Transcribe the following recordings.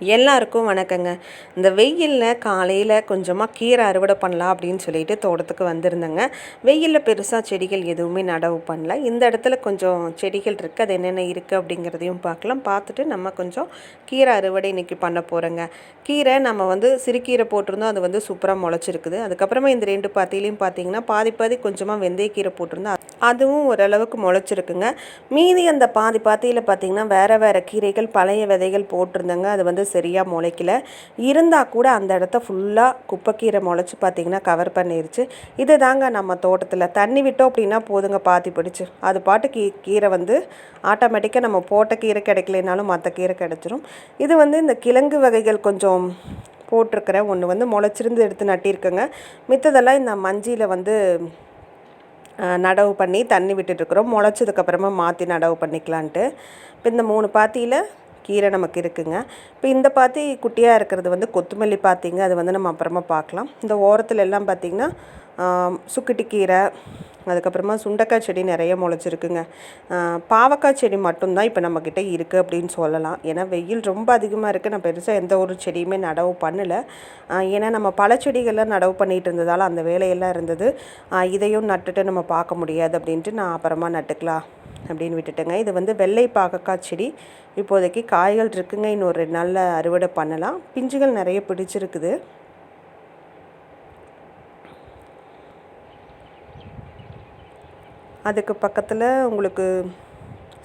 எல்லாருக்கும் வணக்கங்க. இந்த வெயிலில் காலையில் கொஞ்சமாக கீரை அறுவடை பண்ணலாம் அப்படின்னு சொல்லிட்டு தோட்டத்துக்கு வந்திருந்தேங்க. வெயிலில் பெருசாக செடிகள் எதுவுமே நடவு பண்ணல. இந்த இடத்துல கொஞ்சம் செடிகள் இருக்குது அது என்னென்ன இருக்குது அப்படிங்கிறதையும் பார்க்கலாம். பார்த்துட்டு நம்ம கொஞ்சம் கீரை அறுவடை இன்றைக்கி பண்ண போகிறோங்க கீரை நம்ம வந்து சிறுகீரை போட்டிருந்தோம். அது வந்து சூப்பராக முளைச்சிருக்குது. அதுக்கப்புறமா இந்த ரெண்டு பாத்திலையும் பார்த்தீங்கன்னா பாதி பாதி கொஞ்சமாக வெந்தயக்கீரை போட்டிருந்தோம். அதுவும் ஓரளவுக்கு முளைச்சிருக்குங்க. மீதி அந்த பாதி பாத்தியில் பார்த்தீங்கன்னா வேறு வேறு கீரைகள் பழைய விதைகள் போட்டிருந்தேங்க. அது வந்து சரியாக முளைக்கல. இருந்தால் கூட அந்த இடத்த ஃபுல்லாக குப்பைக்கீரை முளைச்சி பார்த்தீங்கன்னா கவர் பண்ணிருச்சு. இது தாங்க நம்ம தோட்டத்தில். தண்ணி விட்டோம் அப்படின்னா போதுங்க பாத்தி பிடிச்சி. அது பாட்டு கீ கீரை வந்து ஆட்டோமேட்டிக்காக நம்ம போட்ட கீரை கிடைக்கலனாலும் மற்ற கீரை கிடச்சிரும். இது வந்து இந்த கிழங்கு வகைகள் கொஞ்சம் போட்டிருக்கிறேன். ஒன்று வந்து முளைச்சிருந்து எடுத்து நட்டியிருக்கேங்க மித்ததெல்லாம் இந்த மஞ்சியில் வந்து நடவு பண்ணி தண்ணி விட்டுட்டுருக்குறோம் முளைச்சதுக்கப்புறமா மாற்றி நடவு பண்ணிக்கலான்ட்டு. இப்போ இந்த மூணு பாத்தியில் கீரை நமக்கு இருக்குங்க. இப்போ இந்த பாத்தி குட்டியாக இருக்கிறது வந்து கொத்தமல்லி பார்த்திங்க அது வந்து நம்ம அப்புறமா பார்க்கலாம் இந்த ஓரத்தில் எல்லாம் பார்த்திங்கன்னா சுக்கிட்டி கீரை அதுக்கப்புறமா சுண்டக்காய் செடி நிறைய முளைச்சிருக்குங்க. பாவக்காய் செடி மட்டும்தான் இப்போ நம்மக்கிட்ட இருக்குது அப்படின்னு சொல்லலாம். ஏன்னா வெயில் ரொம்ப அதிகமாக இருக்குது நான் பெருசாக எந்த ஒரு செடியுமே நடவு பண்ணலை. ஏன்னா நம்ம பல செடிகள்லாம் நடவு பண்ணிகிட்டு இருந்ததால் அந்த வேலையெல்லாம் இருந்தது. இதையும் நட்டுட்டு நம்ம பார்க்க முடியாது அப்படின்ட்டு நான் அப்புறமா நட்டுக்கலாம். அப்படின்னு விட்டுட்டேங்க. இது வந்து வெள்ளை பாகக்காய் செடி. இப்போதைக்கு காய்கள் இருக்குங்க. இன்னொரு ரெண்டு நாளில் அறுவடை பண்ணலாம். பிஞ்சுகள் நிறைய பிடிச்சிருக்குது. அதுக்கு பக்கத்தில் உங்களுக்கு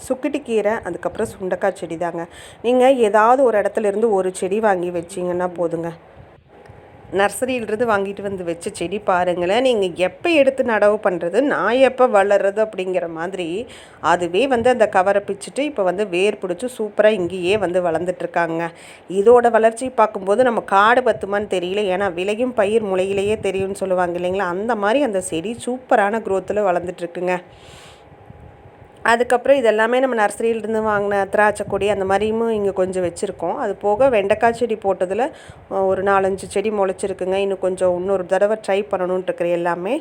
சுக்கிட்டி கீரை அதுக்கப்புறம் சுண்டக்காய் செடி தாங்க நீங்கள் ஏதாவது ஒரு இடத்துல இருந்து ஒரு செடி வாங்கி வச்சிங்கன்னா போதுங்க. நர்சரியிலிருந்து வாங்கிட்டு வந்து வச்ச செடி பாருங்களேன். நீங்கள் எப்போ எடுத்து நடவு பண்ணுறது நான் எப்போ வளர்றது அப்படிங்கிற மாதிரி அதுவே வந்து அந்த கவரை பிச்சுட்டு இப்போ வந்து வேர் பிடிச்சி சூப்பராக இங்கேயே வந்து வளர்ந்துட்டுருக்காங்க. இதோட வளர்ச்சி பார்க்கும்போது நம்ம காடு பத்துமான்னு தெரியல. ஏன்னா விலையும் பயிர் முளையிலேயே தெரியும்னு சொல்லுவாங்க இல்லைங்களா? அந்த மாதிரி அந்த செடி சூப்பரான க்ரோத்தில் வளர்ந்துட்டுருக்குங்க. அதுக்கப்புறம் இதெல்லாமே நம்ம நர்சரியிலேருந்து வாங்கின திராட்சை கொடி அந்த மாதிரியும் இங்கே கொஞ்சம் வச்சுருக்கோம். அது போக வெண்டைக்காய் செடி போட்டதில் ஒரு நாலஞ்சு செடி முளைச்சிருக்குங்க. இன்னும் கொஞ்சம் இன்னொரு தடவை ட்ரை பண்ணணுன்ட்டு எல்லாமே.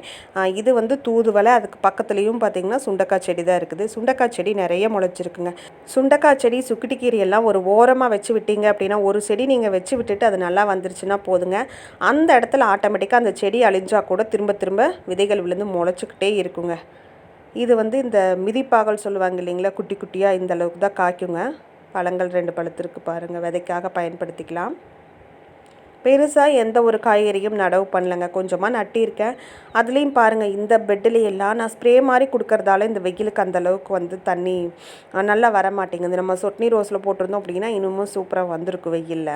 இது வந்து தூதுவலை அதுக்கு பக்கத்துலேயும் பார்த்திங்கன்னா சுண்டக்காய் செடி தான் இருக்குது. சுண்டக்காய் செடி நிறைய முளைச்சிருக்குங்க. சுண்டக்காய் செடி சுக்கிட்டிக்கீரை எல்லாம் ஒரு ஓரமாக வச்சு விட்டீங்க அப்படின்னா ஒரு செடி நீங்கள் வச்சு விட்டுட்டு அது நல்லா வந்துருச்சுன்னா போதுங்க. அந்த இடத்துல ஆட்டோமேட்டிக்காக அந்த செடி அழிஞ்சால் கூட திரும்ப திரும்ப விதைகள் விழுந்து முளைச்சிக்கிட்டே இருக்குங்க. இது வந்து இந்த மிதிப்பாகல் சொல்லுவாங்க இல்லைங்களா? குட்டி குட்டியாக இந்த அளவுக்கு தான் காய்க்குங்க. பழங்கள் ரெண்டு பழத்திற்கு பாருங்கள் விதைக்காக பயன்படுத்திக்கலாம். பெருசாக எந்த ஒரு காய்கறியும் நடவு பண்ணலைங்க. கொஞ்சமாக நட்டியிருக்கேன் அதுலேயும் பாருங்கள் இந்த பெட்டிலையெல்லாம் நான் ஸ்ப்ரே மாதிரி கொடுக்கறதால இந்த வெயிலுக்கு அந்தளவுக்கு வந்து தண்ணி நல்லா வர மாட்டேங்குது நம்ம சொட்னி ரோஸில் போட்டிருந்தோம் அப்படின்னா இன்னமும் சூப்பராக வந்திருக்கு வெயிலில்.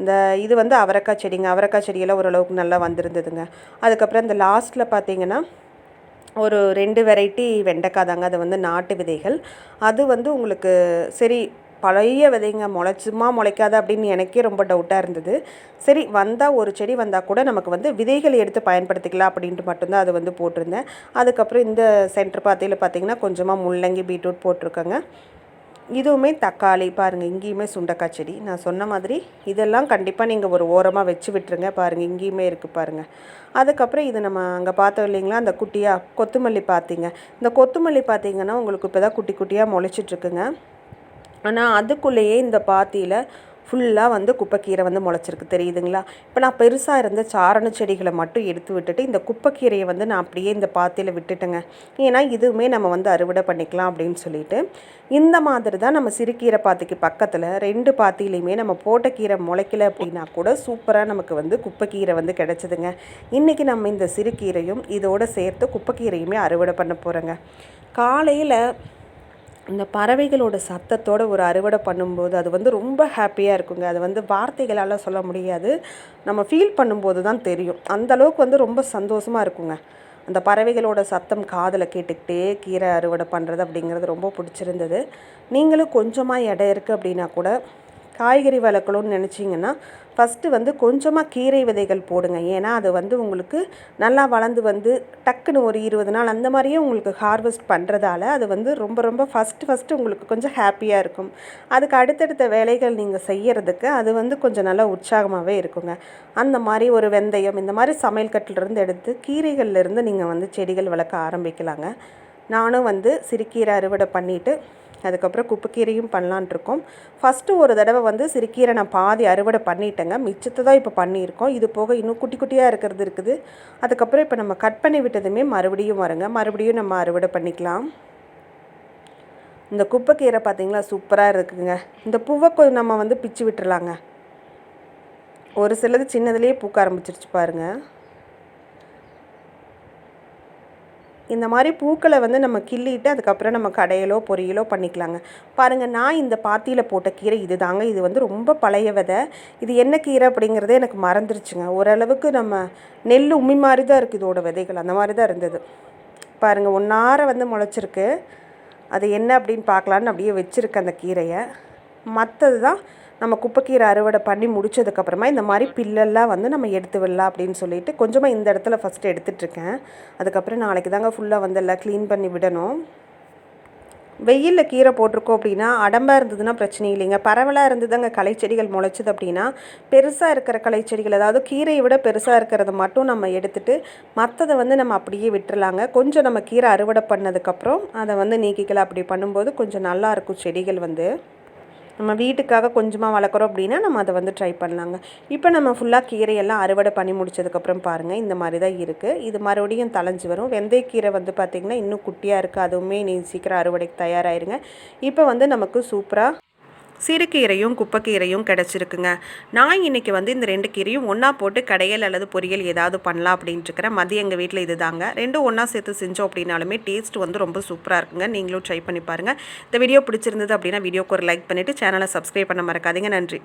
இந்த இது வந்து அவரைக்காய் செடிங்க. அவரைக்காய் செடியெல்லாம் ஓரளவுக்கு நல்லா வந்திருந்ததுங்க. அதுக்கப்புறம் இந்த லாஸ்ட்டில் பார்த்தீங்கன்னா ஒரு ரெண்டு வெரைட்டி வெண்டைக்காய் தாங்க. அது வந்து நாட்டு விதைகள். அது வந்து உங்களுக்கு சரி பழைய விதைங்க முளைச்சுமா முளைக்காத அப்படின்னு எனக்கே ரொம்ப டவுட்டாக இருந்தது. சரி வந்தால் ஒரு செடி வந்தால் கூட நமக்கு வந்து விதைகள் எடுத்து பயன்படுத்திக்கலாம் அப்படின்ட்டு மட்டும்தான் அது வந்து போட்டிருந்தேன். அதுக்கப்புறம் இந்த சென்டர் பாத்தியில் பார்த்திங்கன்னா கொஞ்சமாக முள்ளங்கி பீட்ரூட் போட்டிருக்கேங்க. இதுவுமே தக்காளி பாருங்கள் இங்கேயுமே சுண்டக்காய் செடி. நான் சொன்ன மாதிரி இதெல்லாம் கண்டிப்பாக நீங்கள் ஒரு ஓரமாக வச்சு விட்டுருங்க. பாருங்கள் இங்கேயுமே இருக்குது பாருங்கள் அதுக்கப்புறம் இது நம்ம அங்கே பார்த்தோம் இல்லைங்களா அந்த குட்டியாக கொத்துமல்லி பார்த்தீங்க இந்த கொத்துமல்லி பார்த்தீங்கன்னா உங்களுக்கு இப்போ தான் குட்டி குட்டியாக முளைச்சிட்ருக்குங்க ஆனால் அதுக்குள்ளேயே இந்த பாத்தியில் ஃபுல்லாக வந்து குப்பைக்கீரை வந்து முளைச்சிருக்கு. தெரியுதுங்களா? இப்போ நான் பெருசாக இருந்த சாரண செடிகளை மட்டும் எடுத்து விட்டுட்டு இந்த குப்பைக்கீரையை வந்து நான் அப்படியே இந்த பாத்தியில் விட்டுட்டேங்க. ஏன்னா இதுவுமே நம்ம வந்து அறுவடை பண்ணிக்கலாம் அப்படின்னு சொல்லிட்டு. இந்த மாதிரி தான் நம்ம சிறுகீரை பாத்திக்கு பக்கத்தில் ரெண்டு பாத்திலையுமே நம்ம போட்ட கீரை முளைக்கல அப்படின்னா கூட சூப்பராக நமக்கு வந்து குப்பைக்கீரை வந்து கிடச்சிதுங்க. இன்றைக்கி நம்ம இந்த சிறுகீரையும் இதோடு சேர்த்து குப்பைக்கீரையுமே அறுவடை பண்ண போகிறோங்க காலையில் இந்த பறவைகளோட சத்தத்தோடு ஒரு அறுவடை பண்ணும்போது அது வந்து ரொம்ப ஹாப்பியாக இருக்குங்க. அது வந்து வார்த்தைகளால் சொல்ல முடியாது. நம்ம ஃபீல் பண்ணும்போது தான் தெரியும். அந்தளவுக்கு வந்து ரொம்ப சந்தோஷமாக இருக்குங்க. அந்த பறவைகளோட சத்தம் காதில் கேட்டுக்கிட்டே கீரை அறுவடை பண்ணுறது அப்படிங்கிறது ரொம்ப பிடிச்சிருந்தது. நீங்களும் கொஞ்சமாக இடம் இருக்குது அப்படின்னா கூட காய்கறி வளர்க்கணும்னு நினச்சிங்கன்னா ஃபஸ்ட்டு வந்து கொஞ்சமாக கீரை விதைகள் போடுங்க. ஏன்னா அது வந்து உங்களுக்கு நல்லா வளர்ந்து வந்து டக்குன்னு ஒரு இருபது நாள் அந்த மாதிரியே உங்களுக்கு ஹார்வெஸ்ட் பண்ணுறதால அது வந்து ரொம்ப ரொம்ப ஃபஸ்ட்டு ஃபஸ்ட்டு உங்களுக்கு கொஞ்சம் ஹாப்பியாக இருக்கும். அதுக்கு அடுத்தடுத்த வேலைகள் நீங்கள் செய்யறதுக்கு அது வந்து கொஞ்சம் நல்லா உற்சாகமாகவே இருக்குங்க. அந்த மாதிரி ஒரு வெந்தயம் இந்த மாதிரி சமையல் கட்டிலிருந்து எடுத்து கீரைகள்லேருந்து நீங்கள் வந்து செடிகள் வளர்க்க ஆரம்பிக்கலாங்க. நானும் வந்து சிறுக்கீரை அறுவடை பண்ணிவிட்டு அதுக்கப்புறம் குப்பைக்கீரையும் பண்ணலான்ட்ருக்கோம் ஃபஸ்ட்டு ஒரு தடவை வந்து சிறுக்கீரை நான் பாதி அறுவடை பண்ணிட்டேங்க. மிச்சத்தை தான் இப்போ பண்ணியிருக்கோம். இது போக இன்னும் குட்டி குட்டியாக இருக்கிறது இருக்குது. அதுக்கப்புறம் இப்போ நம்ம கட் பண்ணி விட்டதுமே மறுபடியும் வருங்க. மறுபடியும் நம்ம அறுவடை பண்ணிக்கலாம். இந்த குப்பைக்கீரை பார்த்தீங்களா சூப்பராக இருக்குதுங்க இந்த பூவை கொஞ்சம் நம்ம வந்து பிச்சு விட்டுறலாங்க. ஒரு சிலது சின்னதுலேயே பூக்க ஆரம்பிச்சிருச்சு பாருங்கள் இந்த மாதிரி பூக்களை வந்து நம்ம கிள்ளிட்டு அதுக்கப்புறம் நம்ம கடையிலோ பொரியலோ பண்ணிக்கலாங்க. பாருங்கள் நான் இந்த பாத்தியில் போட்ட கீரை இது தாங்க இது வந்து ரொம்ப பழைய விதை. இது என்ன கீரை அப்படிங்கிறதே எனக்கு மறந்துருச்சுங்க. ஓரளவுக்கு நம்ம நெல் உம்மி மாதிரி தான் இருக்குது இதோட விதைகள். அந்த மாதிரி தான் இருந்தது. பாருங்கள் ஒன்றார வந்து முளைச்சிருக்கு. அது என்ன அப்படின்னு பார்க்கலான்னு அப்படியே வச்சுருக்கேன் அந்த கீரையை. மற்றது தான் நம்ம குப்பைக்கீரை அறுவடை பண்ணி முடிச்சதுக்கப்புறமா இந்த மாதிரி பில்லெல்லாம் வந்து நம்ம எடுத்து விடலாம் அப்படின்னு சொல்லிட்டு கொஞ்சமாக இந்த இடத்துல ஃபஸ்ட்டு எடுத்துட்ருக்கேன். அதுக்கப்புறம் நாளைக்கு தாங்க ஃபுல்லாக வந்து எல்லாம் க்ளீன் பண்ணி விடணும். வெயிலில் கீரை போட்டிருக்கோம் அப்படின்னா அடம்பாக இருந்ததுன்னா பிரச்சனை இல்லைங்க. பரவலாக இருந்ததுங்க களைச்செடிகள் முளைச்சிது அப்படின்னா பெருசாக இருக்கிற களைச்செடிகள் அதாவது கீரையை விட பெருசாக இருக்கிறத மட்டும் நம்ம எடுத்துகிட்டு மற்றதை வந்து நம்ம அப்படியே விட்டுறலாங்க. கொஞ்சம் நம்ம கீரை அறுவடை பண்ணதுக்கப்புறம் அதை வந்து நீக்கிக்கலாம். அப்படி பண்ணும்போது கொஞ்சம் நல்லாயிருக்கும் செடிகள் வந்து. நம்ம வீட்டுக்காக கொஞ்சமாக வளர்க்குறோம் அப்படின்னா நம்ம அதை வந்து ட்ரை பண்ணலாங்க. இப்போ நம்ம ஃபுல்லாக கீரையெல்லாம் அறுவடை பண்ணி முடிச்சதுக்கப்புறம் பாருங்கள் இந்த மாதிரி தான் இருக்குது இது மறுபடியும் தலைஞ்சு வரும். வெந்தயக்கீரை வந்து பார்த்திங்கன்னா இன்னும் குட்டியாக இருக்குது அதுவுமே நீ சீக்கிரம் அறுவடைக்கு தயாராகிருங்க இப்போ வந்து நமக்கு சூப்பராக சிறுகீரையும் குப்பைக்கீரையும் கிடச்சிருக்குங்க. நான் இன்றைக்கி வந்து இந்த ரெண்டு கீரையும் ஒன்றா போட்டு கடையல் அல்லது பொரியல் ஏதாவது பண்ணலாம் அப்படின்ட்டு இருக்கிறேன் மதியம் எங்கள் வீட்டில் இது தாங்க ரெண்டும் ஒன்றா சேர்த்து செஞ்சோம் அப்படின்னாலுமே டேஸ்ட் வந்து ரொம்ப சூப்பராக இருக்குங்க. நீங்களும் ட்ரை பண்ணி பாருங்கள் இந்த வீடியோ பிடிச்சிருந்தது அப்படின்னா வீடியோக்கு ஒரு லைக் பண்ணிவிட்டு சேனலை சப்ஸ்கிரைப் பண்ண மறக்காதீங்க. நன்றி.